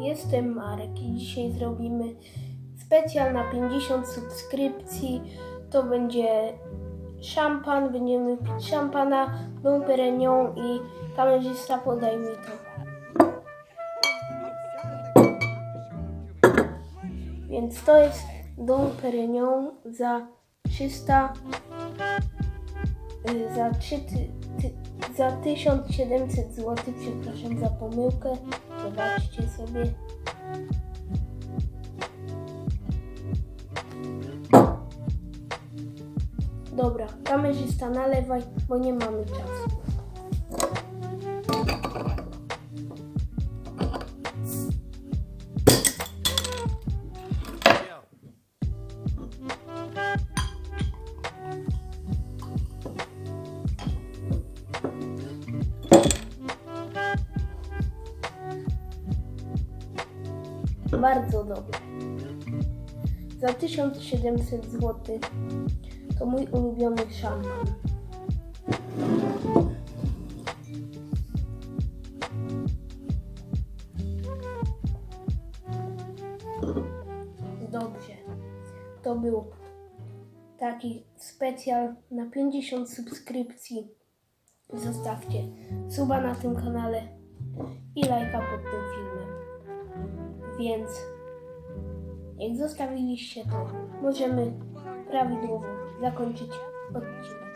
jestem Marek i dzisiaj zrobimy specjal na 50 subskrypcji. To będzie szampan, będziemy pić szampana, Dom Perignon i kamerzysta podaj mi to. Więc to jest Dom za 300 y, za 3 ty, ty, za 1700 zł, przepraszam za pomyłkę. Zobaczcie sobie. Dobra, kamerzysta nalewaj, bo nie mamy czasu. Bardzo dobre. Za 1700 zł to mój ulubiony szampan. Dobrze. To był taki specjal na 50 subskrypcji. Zostawcie suba na tym kanale i lajka pod tym filmem. Więc jak zostawiliście to, możemy prawidłowo zakończyć odcinek.